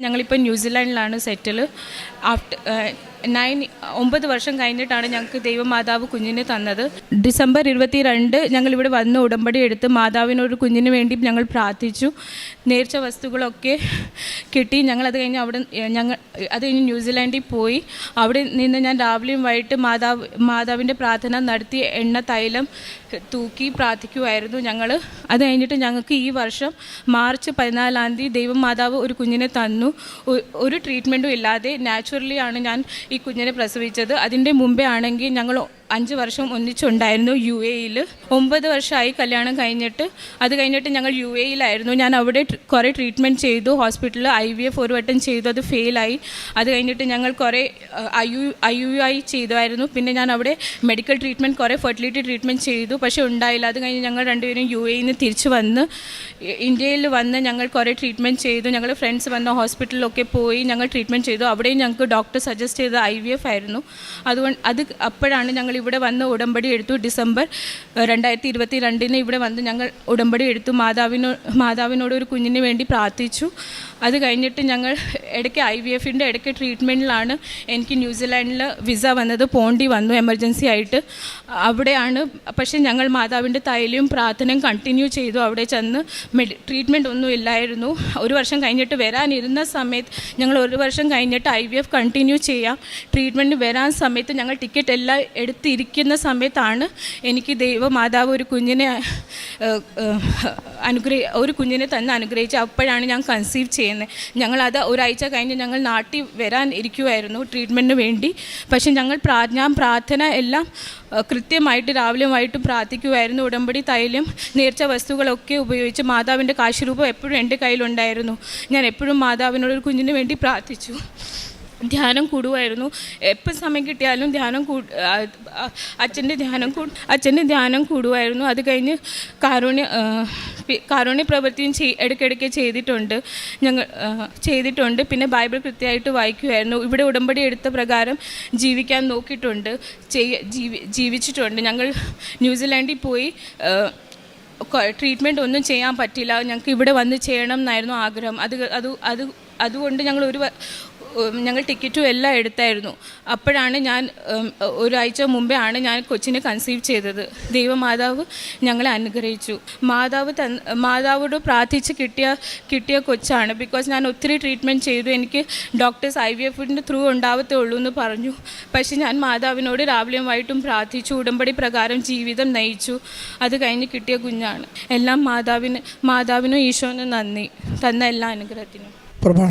ഞങ്ങളിപ്പോൾ ന്യൂസിലാൻഡിലാണ് സെറ്റിൽ after nine ഒമ്പത് വർഷം കഴിഞ്ഞിട്ടാണ് ഞങ്ങൾക്ക് ദൈവമാതാവ് കുഞ്ഞിനെ തന്നത്. ഡിസംബർ ഇരുപത്തി രണ്ട് ഞങ്ങൾ ഇവിടെ വന്ന് ഉടമ്പടി എടുത്ത് മാതാവിനൊരു കുഞ്ഞിന് വേണ്ടി ഞങ്ങൾ പ്രാർത്ഥിച്ചു. നേർച്ച വസ്തുക്കളൊക്കെ കിട്ടി. ഞങ്ങൾ അത് കഴിഞ്ഞ് അവിടെ ഞങ്ങൾ അത് കഴിഞ്ഞ് ന്യൂസിലാൻഡിൽ പോയി. അവിടെ നിന്ന് ഞാൻ രാവിലെയും വൈകിട്ട് മാതാവ് മാതാവിന്റെ പ്രാർത്ഥന നടത്തി എണ്ണ തൈലം തൂക്കി പ്രാർത്ഥിക്കുമായിരുന്നു ഞങ്ങൾ അത് കഴിഞ്ഞിട്ട് ഞങ്ങൾക്ക് ഈ വർഷം മാർച്ച് പതിനാലാം തീയതി ദൈവം മാതാവ് ഒരു കുഞ്ഞിനെ തന്നു. ഒരു ട്രീറ്റ്മെന്റും ഇല്ലാതെ നാച്ചുറലി ആണ് ഞാൻ കുഞ്ഞിനെ പ്രസവിച്ചത്. അതിന്റെ മുമ്പേ ആണെങ്കിൽ ഞങ്ങൾ അഞ്ച് വർഷം ഒന്നിച്ചുണ്ടായിരുന്നു യു എയിൽ ഒമ്പത് വർഷമായി കല്യാണം കഴിഞ്ഞിട്ട്. അത് കഴിഞ്ഞിട്ട് ഞങ്ങൾ യു എയിലായിരുന്നു. ഞാൻ അവിടെ കുറേ ട്രീറ്റ്മെന്റ് ചെയ്തു. ഹോസ്പിറ്റലിൽ ഐ വി എഫ് ഒരു വട്ടം ചെയ്തു. അത് ഫെയിലായി. അത് കഴിഞ്ഞിട്ട് ഞങ്ങൾ കുറേ I U I U I ചെയ്തായിരുന്നു പിന്നെ ഞാൻ അവിടെ മെഡിക്കൽ ട്രീറ്റ്മെന്റ് കുറേ ഫെർട്ടിലിറ്റി ട്രീറ്റ്മെന്റ് ചെയ്തു. പക്ഷേ ഉണ്ടായില്ല. അത് കഴിഞ്ഞ് ഞങ്ങൾ രണ്ടുപേരും യു എയിൽ നിന്ന് തിരിച്ചു വന്ന് ഇന്ത്യയിൽ വന്ന് ഞങ്ങൾ കുറേ ട്രീറ്റ്മെന്റ് ചെയ്തു. ഞങ്ങൾ ഫ്രണ്ട്സ് വന്ന ഹോസ്പിറ്റലിലൊക്കെ പോയി ഞങ്ങൾ ട്രീറ്റ്മെന്റ് ചെയ്തു. അവിടെയും ഞങ്ങൾക്ക് ഡോക്ടർ സജസ്റ്റ് ചെയ്ത ഐ വി എഫ് ആയിരുന്നു. അതുകൊണ്ട് അത് അപ്പോഴാണ് ഞങ്ങൾ ഇവിടെ വന്ന് ഉടമ്പടി എടുത്തു. ഡിസംബർ രണ്ടായിരത്തി ഇരുപത്തി രണ്ടിന് ഇവിടെ വന്ന് ഞങ്ങൾ ഉടമ്പടി എടുത്തു. മാതാവിനോ മാതാവിനോട് ഒരു കുഞ്ഞിന് വേണ്ടി പ്രാർത്ഥിച്ചു. അത് കഴിഞ്ഞിട്ട് ഞങ്ങൾ ഇടയ്ക്ക് ഐ വി എഫിന്റെ ഇടയ്ക്ക് ട്രീറ്റ്മെന്റിലാണ് എനിക്ക് ന്യൂസിലാൻഡിൽ വിസ വന്നത്. പോണ്ടി വന്നു എമർജൻസി ആയിട്ട്. അവിടെയാണ് പക്ഷേ ഞങ്ങൾ മാതാവിന്റെ തൈലയും പ്രാർത്ഥനയും കണ്ടിന്യൂ ചെയ്തു. അവിടെ ചെന്ന് മെഡി ട്രീറ്റ്മെന്റ് ഒന്നും ഇല്ലായിരുന്നു. ഒരു വർഷം കഴിഞ്ഞിട്ട് വരാനിരുന്ന സമയത്ത് ഞങ്ങൾ ഒരു വർഷം കഴിഞ്ഞിട്ട് ഐ വി എഫ് കണ്ടിന്യൂ ചെയ്യാം. ട്രീറ്റ്മെന്റ് വരാൻ സമയത്ത് ഞങ്ങൾ ടിക്കറ്റ് എല്ലാം എടുത്തിരിക്കുന്ന സമയത്താണ് എനിക്ക് ദൈവമാതാവ് ഒരു കുഞ്ഞിനെ അനുഗ്രഹി ഒരു കുഞ്ഞിനെ തന്നെ അനുഗ്രഹിച്ച് അപ്പോഴാണ് ഞാൻ കൺസീവ് ചെയ്യുന്നത്. ഞങ്ങളത് ഒരാഴ്ച കഴിഞ്ഞ് ഞങ്ങൾ നാട്ടിൽ വരാൻ ഇരിക്കുമായിരുന്നു ട്രീറ്റ്മെന്റിന് വേണ്ടി. പക്ഷേ ഞങ്ങൾ പ്രാർത്ഥന പ്രാർത്ഥന എല്ലാം കൃത്യമായിട്ട് രാവിലെ വൈകിട്ടും പ്രാർത്ഥിക്കുമായിരുന്നു ഉടമ്പടി തൈലും നേർച്ച വസ്തുക്കളൊക്കെ ഉപയോഗിച്ച് മാതാവിന്റെ കാശുരൂപം എപ്പോഴും എന്റെ കയ്യിലുണ്ടായിരുന്നു. ഞാൻ എപ്പോഴും മാതാവിനോട് ഒരു കുഞ്ഞിന് വേണ്ടി പ്രാർത്ഥിച്ചു. ധ്യാനം കൂടുമായിരുന്നു. എപ്പോൾ സമയം കിട്ടിയാലും ധ്യാനം കൂ അച്ഛന്റെ ധ്യാനം കൂ അച്ഛന്റെ ധ്യാനം കൂടുമായിരുന്നു. അത് കഴിഞ്ഞ് കാരുണ്യ കാരുണ്യ പ്രവൃത്തിയും ചെയ് ഇടയ്ക്കിടയ്ക്ക് ചെയ്തിട്ടുണ്ട്. ഞങ്ങൾ ചെയ്തിട്ടുണ്ട്. പിന്നെ ബൈബിൾ കൃത്യമായിട്ട് വായിക്കുമായിരുന്നു. ഇവിടെ ഉടമ്പടി എടുത്ത പ്രകാരം ജീവിക്കാൻ നോക്കിയിട്ടുണ്ട്. ചെയ്യ ജീവി ജീവിച്ചിട്ടുണ്ട്. ഞങ്ങൾ ന്യൂസിലാൻഡിൽ പോയി ട്രീറ്റ്മെന്റ് ഒന്നും ചെയ്യാൻ പറ്റില്ല ഞങ്ങൾക്ക് ഇവിടെ വന്ന് ചെയ്യണം എന്നായിരുന്നു ആഗ്രഹം. അത് അത് അത് അതുകൊണ്ട് ഞങ്ങൾ ഒരു ഞങ്ങൾ ടിക്കറ്റും എല്ലാം എടുത്തായിരുന്നു. അപ്പോഴാണ് ഞാൻ ഒരാഴ്ച മുമ്പേ ആണ് ഞാൻ കൊച്ചിനെ കൺസീവ് ചെയ്തത്. ദൈവമാതാവ് ഞങ്ങളെ അനുഗ്രഹിച്ചു. മാതാവ് തന്ന മാതാവോട് പ്രാർത്ഥിച്ച് കിട്ടിയ കിട്ടിയ കൊച്ചാണ്. ബിക്കോസ് ഞാൻ ഒത്തിരി ട്രീറ്റ്മെന്റ് ചെയ്തു. എനിക്ക് ഡോക്ടേഴ്സ് ഐ വി എഫിന്റെ ത്രൂ ഉണ്ടാവത്തേ ഉള്ളൂ എന്ന് പറഞ്ഞു. പക്ഷേ ഞാൻ മാതാവിനോട് രാവിലെയും വൈകിട്ടും പ്രാർത്ഥിച്ചു. ഉടമ്പടി പ്രകാരം ജീവിതം നയിച്ചു. അത് കഴിഞ്ഞ് കിട്ടിയ കുഞ്ഞാണ്. എല്ലാം മാതാവിന് മാതാവിനും ഈശോനും നന്ദി. തന്ന എല്ലാ അനുഗ്രഹത്തിനും.